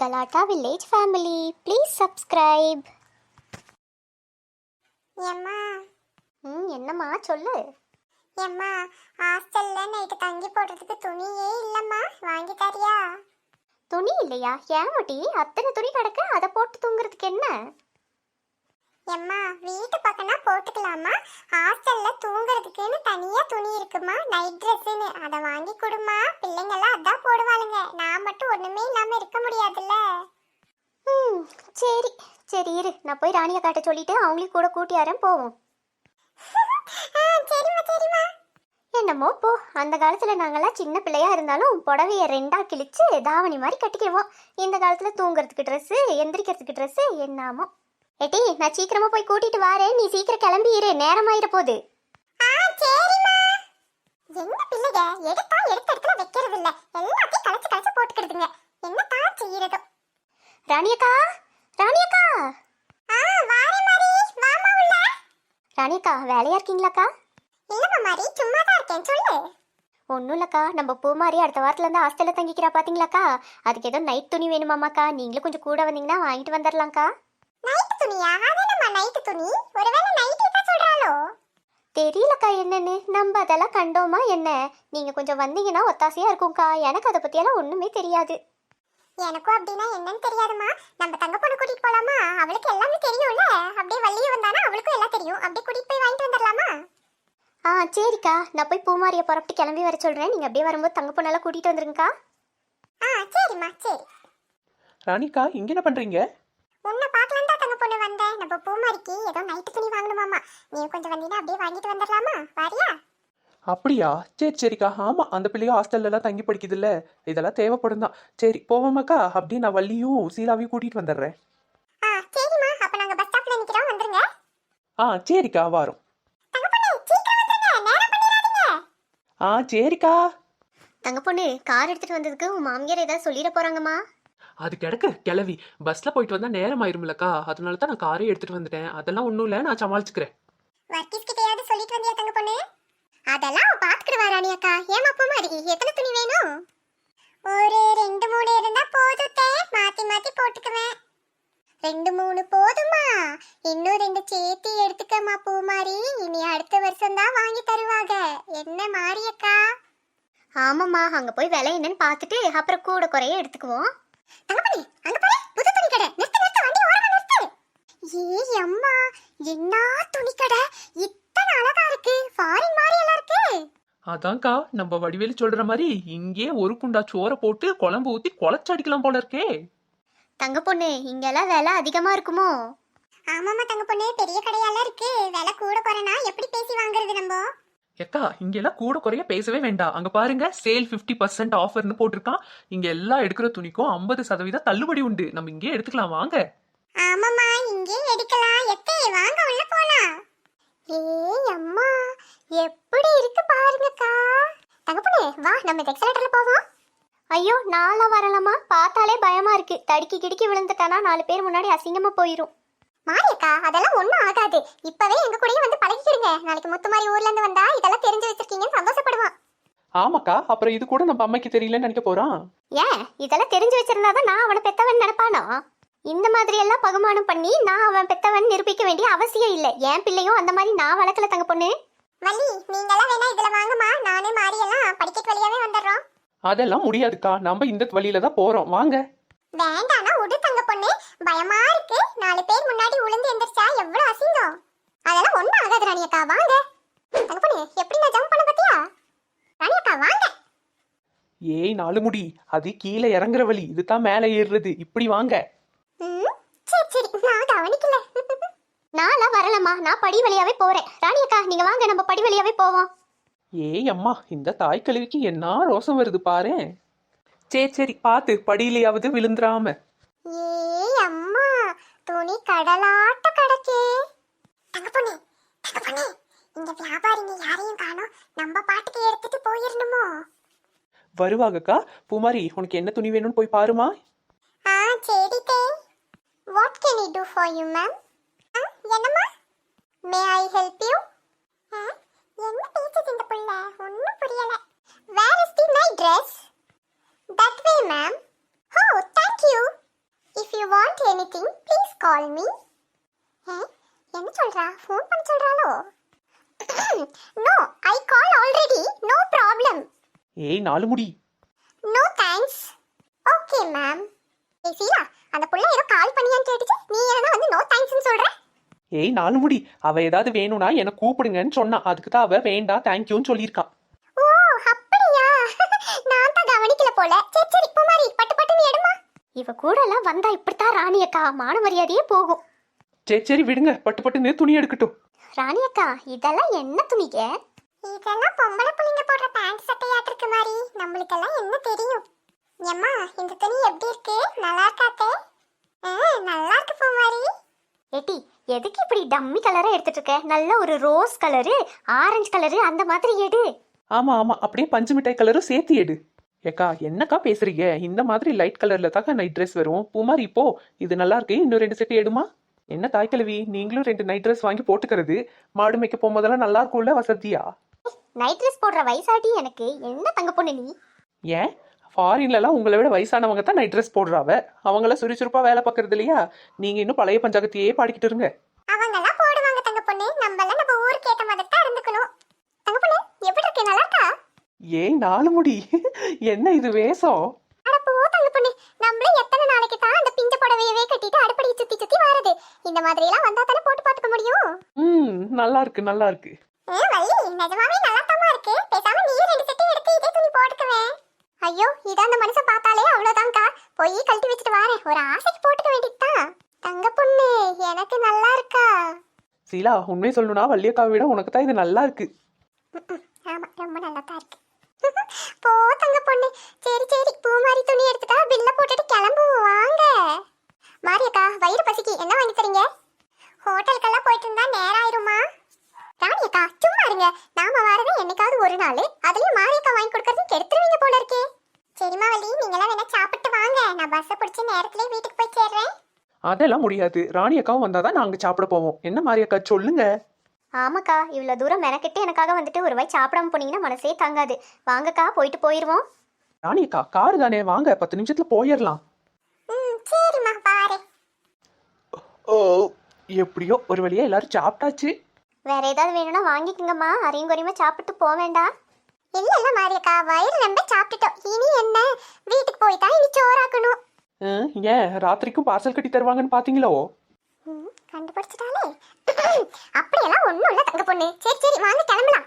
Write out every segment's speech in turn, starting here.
Galata Village family. Please subscribe. ஏம்மா? ம் என்னம்மா? சொல்லு. ஏம்மா ஹாஸ்டல்ல நைட்டு தங்கி போடுறதுக்கு துணியே இல்லம்மா. வாங்கி தரியா? துணி இல்லையா? ஏன் ஒட்டி அத்தனை துணி கிடக்கு அதை போட்டு தூங்குறதுக்கு என்ன? ஏம்மா வீட்டு பக்கம்னா போட்டுக்கலாமா? ஹாஸ்டல்ல தூங்குறதுக்குன்னு தனியா துணி இருக்குமா? நைட் ட்ரெஸ்ஸுன்னு. அதை வாங்கி கொடுமா பிள்ளைங்கெல்லாம் அதான் போடுவாளுங்க. நான் மட்டும் ஒண்ணுமே இல்லாம இருக்க முடியாதுல்ல. ம் சரி. சரி இரு. நான் போய் ராணியை காட்ட சொல்லிட்டு அவங்களையும் கூட கூட்டியாரன் போவோம். ஆ, சரிம்மா சரிம்மா. என்னமோ போ. அந்த காலத்துல நாங்கெல்லாம் சின்ன பிள்ளையா இருந்தாலும் புடவைய ரெண்டா கிழிச்சு தாவணி மாதிரி கட்டிக்கிடுவோம். இந்த காலத்துல தூங்குறதுக்கு ட்ரெஸ் எந்திரிக்கிறதுக்கு ட்ரெஸ் என்னமோ. ஏட்டி நான் சீக்கிரமா போய் கூட்டிட்டு வாரேன் நீ சீக்கிரம் கிளம்பி இரு. நேரமாயிர போகுது. ஆ சரிம்மா. என்ன பிள்ளைங்க எடுத்தா எடுத்த இடத்துல வைக்கிறது இல்ல. எல்லாத்தையும் கலைச்சு கலைச்சு போட்டுக்கிறதுங்க என்னத்தான் செய்யறதோ? ராணியக்கா ராணியக்கா ராணியக்கா வேலையா இருக்கீங்களாக்கா இல்லம்மா மாரி சும்மா தான் இருக்கேன். சொல்லு. ஒன்றும் இல்லைக்கா நம்ம பூமாரி அடுத்த வாரத்துல இருந்து ஹாஸ்டலில் தங்கிக்கிறா பாத்தீங்களாக்கா அதுக்கு ஏதோ நைட் துணி வேணுமாமாக்கா நீங்களும் கொஞ்சம் கூட வந்தீங்கன்னா வாங்கிட்டு வந்துடலாம்க்கா நைட்டு துணியா? அதேனம்மா நைட்டு துணி? ஒருவேளை நைட்டு தான் சொல்றாளோ? தெரியலக்கா என்னன்னு. நம்ம அதெல்லாம் கண்டோமா என்ன? நீங்க கொஞ்சம் வந்தீங்கன்னா ஒத்தாசையா இருக்கும்க்கா. எனக்கு அதை பத்தியெல்லாம் ஒண்ணுமே தெரியாது. எனக்கும் அப்படின்னா என்னன்னு தெரியாதுமா நம்ம தங்க பொண்ணு கூட்டிட்டு போலாமா? அவளுக்கு எல்லாமே தெரியும்ல. அப்படியே வள்ளியும் வந்தானா அவளுக்கும் எல்லாம் தெரியும். அப்படியே கூட்டிட்டு போய் வாங்கிட்டு வந்துடலாமா? ஆ சரிக்கா. நான் போய் பூமாரியை புறப்பட்டு கிளம்பி வர சொல்றேன். நீங்க அப்படியே வரும்போது தங்க பொண்ணெல்லாம் கூட்டிட்டு வந்துருங்கக்கா. ஆ சரிம்மா சரி. ராணிக்கா இங்க என்ன பண்றீங்க? உன்னை பார்க்கலாம் தான் தங்க பொண்ணு வந்தேன் நம்ம பூமாரிக்கு ஏதோ நைட்டு துணி வாங்கணுமாமா. நீ கொஞ்சம் வந்தீங்கன்னா அப்படியே வாங்கிட்டு வந்துடலாமா வாரியா? அப்படியா? சரி சரிக்கா. ஆமா அந்த பிள்ளையும் ஹாஸ்டல்ல எல்லாம் தங்கி படிக்குதுல்ல. இதெல்லாம் தேவைப்படும் தான் சரி போவோமாக்கா? அப்படியே நான் வள்ளியும் சீலாவையும் கூட்டிட்டு வந்துடுறேன். ஆ சரிம்மா. அப்ப நாங்க பஸ் ஸ்டாப்ல நிக்கிறோம். வந்துருங்க. ஆ சரிக்கா. வாரோம். தங்க பொண்ணு சீக்கிரம் வந்துருங்க. நேரம் பண்ணிடாதீங்க. ஆ சரிக்கா. தங்க பொண்ணு கார் எடுத்துட்டு வந்ததுக்கு உன் மாமியார் ஏதாவது சொல்லிட போறாங்கம்மா. அது கிடக்கு கிளவி. பஸ்ல போயிட்டு வந்தா நேரம் ஆயிரும்லக்கா அதனால தான் நான் காரே எடுத்துட்டு வந்துட்டேன். அதெல்லாம் ஒன்றும் இல்லை. நான் சமாளிச்சுக்கிறேன். வர்க்கீஸ் கிட்டயாவது சொல்லிட்டு வந்தியா தங்க பொண்ணு? அதெல்லாம் பாத்துக்கிடுவா ராணி அக்கா. ஏமா பூமாரி எத்தனை துணி வேணும்? ஒரு ரெண்டு மூணு இருந்தா போதுத்தே மாத்தி மாத்தி போட்டுக்குவேன். ரெண்டு மூணு போதுமா? இன்னும் ரெண்டு சேர்த்து எடுத்துக்கமா பூமாரி இனி அடுத்த வருஷம் தான் வாங்கி தருவாங்க. என்ன மாரியக்கா ஆமாம்மா. அங்கே போய் விலை என்னன்னு பார்த்துட்டு அப்புறம் கூட குறைய எடுத்துக்குவோம் தங்கப்படி அங்க பாரு புது துணி கடை நிறுத்து நிறுத்து வண்டி ஓரமா நிறுத்து ஏய் அம்மா என்ன துணி கடை இத்தனை அழகா இருக்கு ஃபாரின் மாதிரி எல்லாம் இருக்கு அதான்க்கா நம்ம வடிவேலு சொல்ற மாதிரி இங்கே ஒரு குண்டா சோறை போட்டு குழம்பு ஊத்தி குழச்சடிக்கலாம் போல இருக்கே. தங்க பொண்ணு இங்கெல்லாம் விலை அதிகமா இருக்குமோ? ஆமாமா தங்க பொண்ணு பெரிய கடையெல்லாம் இருக்கு. விலை கூட குறைனா எப்படி பேசி வாங்குறது நம்ம? ஏக்கா இங்கெல்லாம் கூட குறைய பேசவே வேண்டாம். அங்க பாருங்க சேல் 50% பர்சன்ட் ஆஃபர்னு போட்டிருக்கான். இங்க எல்லாம் எடுக்கிற துணிக்கும் ஐம்பது சதவீதம் தள்ளுபடி உண்டு. நம்ம இங்கே எடுத்துக்கலாம் வாங்க. ஆமாமா இங்கே எடுக்கலாம். எத்தே வாங்க உள்ள போலாம். ஏய் அம்மா. நம்ம எக்ஸலேட்டர்ல போவோம். ஐயோ நான்லாம் வரலாமா? பார்த்தாலே பயமா இருக்கு. தடுக்கி கிடுக்கி விழுந்துட்டானா நாலு பேர் முன்னாடி அசிங்கமா போயிரும். மாரியக்கா அதெல்லாம் ஒண்ணும் ஆகாது. இப்பவே எங்க கூடயே வந்து பழகிக்கிடுங்க. நாளைக்கு முத்து மாதிரி ஊர்ல இருந்து வந்தா இதெல்லாம் தெரிஞ்சு வச்சிருக்கீங்கன்னு சந்தோஷப்படுவான். ஆமாக்கா அப்புறம் இது கூட நம்ம அம்மைக்கு தெரியலன்னு நினைக்க போறான். ஏன்? இதெல்லாம் தெரிஞ்சு வச்சிருந்தாதான் நான் அவனை பெத்தவன் நினைப்பானோ? இந்த மாதிரி எல்லாம் பகுமானம் பண்ணி நான் அவன் பெத்தவன் நிரூபிக்க வேண்டிய அவசியம் இல்லை. என் பிள்ளையும் அந்த மாதிரி நான் வளர்க்கல தங்க பொண்ணு. வள்ளி நீங்கெல்லாம் வேணா இதுல வாங்கம்மா. நானே மாரியெல்லாம் படிக்கட்டு வழியாவே வந்துடுறோம். அதெல்லாம் முடியாதுக்கா. நம்ம இந்த வழியில தான் போறோம். வாங்க. வேண்டானா உடு தங்க பொண்ணு. பயமா இருக்கு. நாலு பேர் முன்னாடி உளுந்து எந்திரிச்சா எவ்வளவு அசிங்கம். அதெல்லாம் ஒண்ணும் ஆகாது ராணியக்கா. வாங்க. தங்க பொண்ணு எப்படி நான் ஜம்ப் பண்ண பத்தியா ராணியக்கா வாங்க. ஏய் நாலு முடி. அது கீழே இறங்குற வழி. இதுதான் மேலே ஏறுறது. இப்படி வாங்க. ம், சரி சரி. நான் கவனிக்கல வரலம்மா நான் படி வழியாவே போறேன். ராணி அக்கா நீங்க வாங்க நம்ம படி வழியாவே போவோம். ஏய் அம்மா இந்த தாய் கழுவிக்கு என்ன ரோசம் வருது பாரேன் சரி சரி பார்த்து படியிலையாவது விழுந்துராம ஏய் அம்மா துணி கடலாட்ட கிடக்கே. தங்க பொண்ணு தங்க பொண்ணு இந்த வியாபாரிங்க யாரையும் காணோம். நம்ம பாட்டுக்கு எடுத்துட்டு போயிடணுமோ வருவாங்கக்கா பூமாரி உனக்கு என்ன துணி வேணும்னு போய் பாருமா. ஆ சரி தே what can I do for you ma'am என்னம்மா? மே ஐ ஹெல்ப் யூ என்ன பேசுது இந்த புள்ள? ஒன்றும் புரியல. Where is the my dress that way ma'am oh thank you want anything please call me என்ன சொல்றா? ஃபோன் பண்ண சொல்றாளோ? No I call already no problem ஏய் நாலு முடி நோ தேங்க்ஸ் ஓகே மேம் ஏய் சீலா அந்த புள்ள ஏதோ கால் பண்ணியான்னு கேட்டுச்சு நீ என்ன வந்து நோ தேங்க்ஸ்னு சொல்ற ஏய் நாலு முடி. அவ ஏதாவது வேணும்னா என்னை கூப்பிடுங்கன்னு சொன்னா. அதுக்கு தான் அவ வேண்டாம் தேங்க்யூன்னு சொல்லியிருக்கா. ஓ அப்படியா? நான் தான் கவனிக்கல போல. சரி சரி குமாரி பட்டு பட்டுன்னு எடுமா. இவ கூட எல்லாம் வந்தா இப்படித்தான் ராணி அக்கா மான மரியாதையே போகும். சரி சரி விடுங்க. பட்டு பட்டுன்னு துணி எடுக்கட்டும். ராணி அக்கா இதெல்லாம் என்ன துணிக இதெல்லாம் பொம்பளை புள்ளைங்க போடுற பேண்ட் சட்டையாட்டு இருக்கு மாதிரி நம்மளுக்கெல்லாம் என்ன தெரியும்? ஏம்மா இந்த துணி எப்படி இருக்கு? நல்லா இருக்காத்தே? ஆ நல்லா இருக்கு பூமாரி ஏட்டி எதுக்கு இப்படி டம்மி கலரா எடுத்துட்டு இருக்க நல்ல ஒரு ரோஸ் கலரு ஆரஞ்சு கலரு அந்த மாதிரி எடு. ஆமா ஆமா அப்படியே பஞ்சு மிட்டாய் கலரும் சேர்த்து எடு. ஏக்கா என்னக்கா பேசுறீங்க? இந்த மாதிரி லைட் கலர்ல தாக்கா நைட் ட்ரெஸ் வரும். பூமாரி இப்போ இது நல்லா இருக்கு இன்னும் ரெண்டு செட்டு எடுமா? என்ன தாய்க்கிழவி நீங்களும் ரெண்டு நைட் ட்ரெஸ் வாங்கி போட்டுக்கிறது. மாடு மேய்க்க போகும்போதெல்லாம் நல்லா இருக்கும்ல வசதியா? நைட் ட்ரெஸ் போடுற வயசாட்டி எனக்கு. என்ன தங்க பொண்ணு நீ? ஏன்? ஃபாரின்லலாம் உங்களை விட வயசானவங்க தான் நைட் ட்ரெஸ் போடுறாவ அவங்கள சுறுசுறுப்பா வேலை பார்க்கறது இல்லையா? நீங்க இன்னும் பழைய பஞ்சாங்கத்தையே பாடிக்கிட்டு இருங்க. அவங்கெல்லாம் போடுவாங்க தங்க பொண்ணு. நம்மளாம் நம்ம ஊருக்கு மாதிரி தான் இருந்துக்கணும். தங்க பொண்ணு எப்படி இருக்கு? நல்லா இருக்கா? ஏய் நாலு முடி. என்ன இது வேஷம்? அட போ தங்க பொண்ணு. நம்மளும் எத்தனை நாளைக்கு தான் அந்த பிஞ்ச புடவையவே கட்டிட்டு அடுப்படியை சுத்தி சுத்தி வாரது. இந்த மாதிரி எல்லாம் வந்தா தானே போட்டு பார்த்துக்க முடியும். ம் நல்லா இருக்கு நல்லா இருக்கு. ஏ வள்ளி நிஜமாவே நல்லா இருக்கு. பேசாம நீ ரெண்டு செட்டு எடுத்து இதே துணி போட்டுக்குவேன் ஐயோ இதான் அந்த மனுஷன் பார்த்தாலே அவ்வளவுதான்க்கா. போய் கழட்டி வச்சுட்டு வாரேன். ஒரு ஆசைக்கு போட்டுக்க வேண்டியதுதான். தங்க பொண்ணு எனக்கு நல்லா இருக்கா? சீலா உண்மை சொல்லணும்னா வள்ளியக்காவை விட உனக்கு தான் இது நல்லா இருக்கு. ஆமா ரொம்ப நல்லா தான் இருக்கு. போ தங்க பொண்ணு. சரி சரி. பூ மாதிரி துணி எடுத்துட்டா பில்ல போட்டுட்டு கிளம்புவோம். வாங்க. மாரியக்கா வயிறு பசிக்கு. என்ன வாங்கி தரீங்க? ஹோட்டலுக்கெல்லாம் போயிட்டு இருந்தா நேரம் ஆயிருமா ராணியக்கா சும்மா இருங்க. நாம வரது என்னைக்காவது ஒரு நாள். அதுலயும் மாரியக்கா வாங்கி கொடுக்கறது கெடுத்துருவீங்க போல வள்ளி நீங்களாம் வேணா சாப்பிட்டு வாங்க. நான் பஸ்ஸை பிடிச்சி நேரத்திலே வீட்டுக்கு போய் சேர்றேன். அதெல்லாம் முடியாது. ராணி அக்காவும் வந்தாதான் நாங்க சாப்பிட போவோம். என்ன மாதிரி அக்கா சொல்லுங்க. ஆமாக்கா இவ்வளோ தூரம் மெனக்கிட்டு எனக்காக வந்துட்டு ஒரு வாய் சாப்பிடாம போனீங்கன்னா மனசே தாங்காது. வாங்கக்கா போயிட்டு போயிடுவோம் ராணி அக்கா காரு தானே? வாங்க பத்து நிமிஷத்துல போயிடலாம் சரிம்மா பாரு ஓ எப்படியோ ஒரு வழியா எல்லாரும் சாப்பிட்டாச்சு. வேற ஏதாவது வேணும்னா வாங்கிக்கோங்கம்மா. அரையும் குறையுமா சாப்பிட்டு போக வேண்டாம் இல்ல இல்ல மாரியக்கா வயிறு ரொம்ப சாப்பிட்டுட்டோம். இனி என்ன? வீட்டுக்கு போய் தான் இனி சோறாக்கணும். ஏன் ராத்திரிக்கும் பார்சல் கட்டி தருவாங்கன்னு பாத்தீங்களோ? கண்டுபிடிச்சிட்டாலே. அப்படியெல்லாம் ஒண்ணும் இல்ல தங்க பொண்ணு. சரி சரி வாங்க கிளம்பலாம்.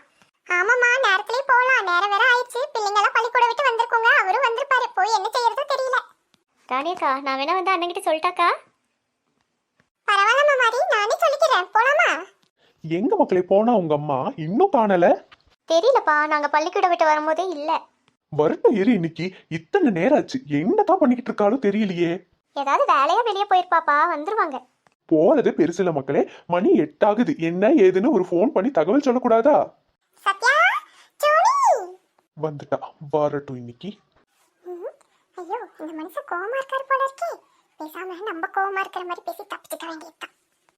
ஆமாம்மா நேரத்திலே போலாம். நேரம் வேற ஆயிடுச்சு. பிள்ளைங்க எல்லாம் பள்ளிக்கூடம் விட்டு வந்திருக்கோங்க. அவரும் வந்திருப்பாரு. போய் என்ன செய்யறதோ தெரியல. ராணியக்கா நான் வேணா வந்து அண்ணன்கிட்ட சொல்லிட்டாக்கா? பரவாயில்லம்மா மாதிரி நானே சொல்லிக்கிறேன். போலாமா? எங்க மக்களே போனா உங்க அம்மா இன்னும் காணல? தெரியலப்பா நாங்க பள்ளிக்கூடம் விட்டு வரும்போதே இல்ல. வரட்டும் இரு இன்னைக்கு இத்தனை நேரம் ஆச்சு. என்னதான் பண்ணிக்கிட்டு இருக்காளோ தெரியலையே. ஏதாவது வேலையா வெளியே போயிருப்பாப்பா வந்துருவாங்க. போறது பெருசில்ல மக்களே மணி எட்டாகுது. என்ன ஏதுன்னு ஒரு ஃபோன் பண்ணி தகவல் சொல்லக்கூடாதா? சத்யா ஜோனி! வந்துட்டா. வரட்டும் இன்னைக்கு. ஐயோ இந்த மனுஷன் கோவமா இருக்காரு போல இருக்கே. பேசாம நம்ம கோவமா இருக்கிற மாதிரி பேசி தப்பிச்சுக்க வேண்டியதுதான்.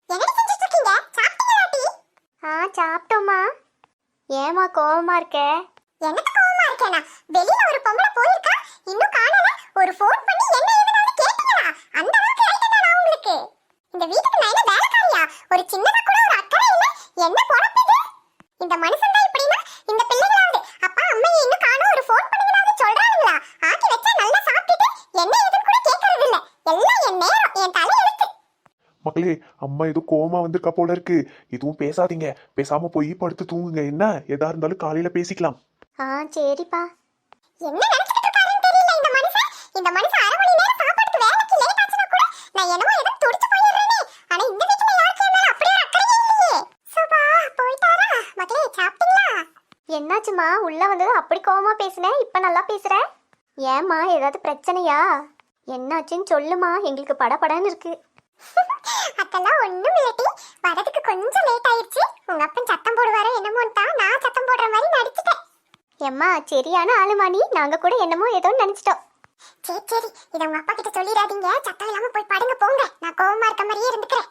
செஞ்சுட்டு இருக்கீங்க? ஆ சாப்பிட்டோம்மா. ஏமா கோவமா இருக்க? எனக்கு கோவமா இருக்கேனா? வெளியில ஒரு பொம்பளை போயிருக்கா? இன்னும் காணல. ஒரு ஃபோன் பண்ணி என்ன ஏதுனாலும் கேட்டீங்களா? அந்த அளவுக்கு ஆயிட்டேனா நான் உங்களுக்கு? இந்த வீட்டுக்கு நான் என்ன வேலைக்காரியா? ஒரு சின்னதா கூட ஒரு அக்கறை இல்ல. என்ன பொழப்புது? இந்த மனுஷன் தான் மக்களே அம்மா ஏதோ கோமா வந்திருக்கா போல இருக்கு. எதுவும் பேசாதீங்க. பேசாம போய் படுத்து தூங்குங்க. என்ன? எதா இருந்தாலும் காலையில பேசிக்கலாம். ஆ சரிப்பா. என்ன நினைச்சிட்டு இருக்காருன்னு தெரியல. இந்த மனுஷன் இந்த மனுஷன் அரை மணி நேரம் வேலைக்கு லேட் கூட நான் என்னமோ ஏதோ துடிச்சு போயிடுறேனே. ஆனா இந்த வீட்டுல யாருக்கு அப்படியே அக்கறையே இல்லையே. போயிட்டாரா? மக்களே சாப்பிட்டீங்களா? என்னாச்சுமா உள்ள வந்தது அப்படி கோவமா பேசுனேன் இப்ப நல்லா பேசுற? ஏம்மா ஏதாவது பிரச்சனையா? என்னாச்சுன்னு சொல்லுமா எங்களுக்கு படபடன்னு இருக்கு. அதெல்லாம் ஒண்ணும் இல்லட்டி வரதுக்கு கொஞ்சம் லேட் ஆயிடுச்சு. உங்க அப்பன் சத்தம் போடுவாரோ என்னமோன்னு தான் நான் சத்தம் போடுற மாதிரி நடிச்சிட்டேன். எம்மா சரியான ஆளுமணி நாங்க கூட என்னமோ ஏதோ நினைச்சிட்டோம் சரி சரி. இதை உங்க அப்பா கிட்ட சொல்லிடாதீங்க. சத்தம் இல்லாம போய் படுங்க போங்க. நான் கோவமா இருக்க மாதிரியே இருந்துக்கிறேன்.